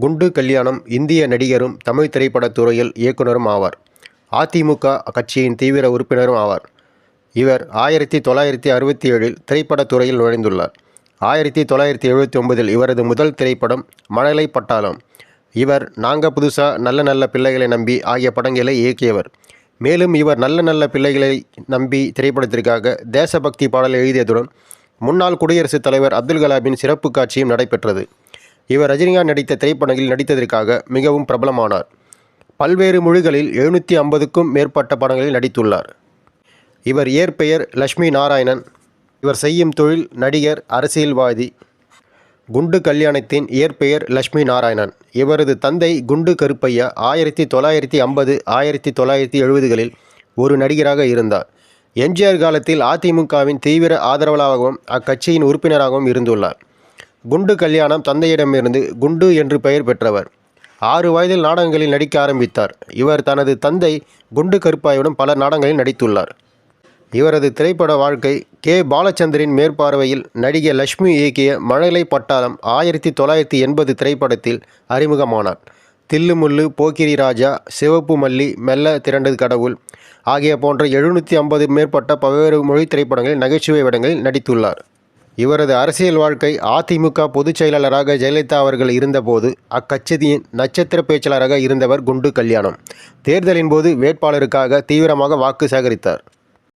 குண்டு கல்யாணம் இந்திய நடிகரும் தமிழ் திரைப்படத் துறையில் இயக்குனரும் ஆவார். அதிமுக கட்சியின் தீவிர உறுப்பினரும் ஆவார். இவர் ஆயிரத்தி தொள்ளாயிரத்தி அறுபத்தி ஏழில் திரைப்படத் துறையில் நுழைந்துள்ளார். ஆயிரத்தி தொள்ளாயிரத்தி எழுபத்தி ஒன்பதில் இவரது முதல் திரைப்படம் மழலை பட்டாளம். இவர் நாங்க புதுசா நல்ல நல்ல பிள்ளைகளை நம்பி ஆகிய படங்களை இயக்கியவர். மேலும் இவர் நல்ல நல்ல பிள்ளைகளை நம்பி திரைப்படத்திற்காக தேசபக்தி பாடல் எழுதியதுடன் முன்னாள் குடியரசுத் தலைவர் அப்துல் கலாமின் சிறப்பு காட்சியும் நடைபெற்றது. இவர் ரஜினிகாந்த் நடித்த திரைப்படங்களில் நடித்ததற்காக மிகவும் பிரபலமானார். பல்வேறு மொழிகளில் எழுநூற்றி ஐம்பதுக்கும் மேற்பட்ட படங்களில் நடித்துள்ளார். இவர் இயற்பெயர் லட்சுமி நாராயணன். இவர் செய்யும் தொழில் நடிகர் அரசியல்வாதி. குண்டு கல்யாணத்தின் இயற்பெயர் லட்சுமி நாராயணன். இவரது தந்தை குண்டு கருப்பையா ஆயிரத்தி தொள்ளாயிரத்தி ஐம்பது ஆயிரத்தி தொள்ளாயிரத்தி எழுபதுகளில் ஒரு நடிகராக இருந்தார். எம்ஜிஆர் காலத்தில் அதிமுகவின் தீவிர ஆதரவாளராகவும் அக்கட்சியின் உறுப்பினராகவும் இருந்துள்ளார். குண்டு கல்யாணம் தந்தையிடமிருந்து குண்டு என்று பெயர் பெற்றவர். ஆறு வயதில் நாடகங்களில் நடிக்க ஆரம்பித்தார். இவர் தனது தந்தை குண்டு கருப்பாயுடன் பல நாடகங்களில் நடித்துள்ளார். இவரது திரைப்பட வாழ்க்கை கே. பாலச்சந்தரின் மேற்பார்வையில் நடிகை லட்சுமி இயக்கிய மழலை பட்டாளம் ஆயிரத்தி தொள்ளாயிரத்தி எண்பது திரைப்படத்தில் அறிமுகமானார். தில்லுமுல்லு போக்கிரி ராஜா சிவப்பு மல்லி மெல்ல திரண்டது கடவுள் ஆகிய போன்ற எழுநூற்றி ஐம்பது மேற்பட்ட பல்வேறு மொழி திரைப்படங்களில் நகைச்சுவை இடங்களில் நடித்துள்ளார். இவரது அரசியல் வாழ்க்கை அதிமுக பொதுச் செயலாளராக ஜெயலலிதா அவர்கள் இருந்தபோது அக்கட்சியின் நட்சத்திர பேச்சாளராக இருந்தவர் குண்டு கல்யாணம். தேர்தலின் போது வேட்பாளருக்காக தீவிரமாக வாக்கு சேகரித்தார்.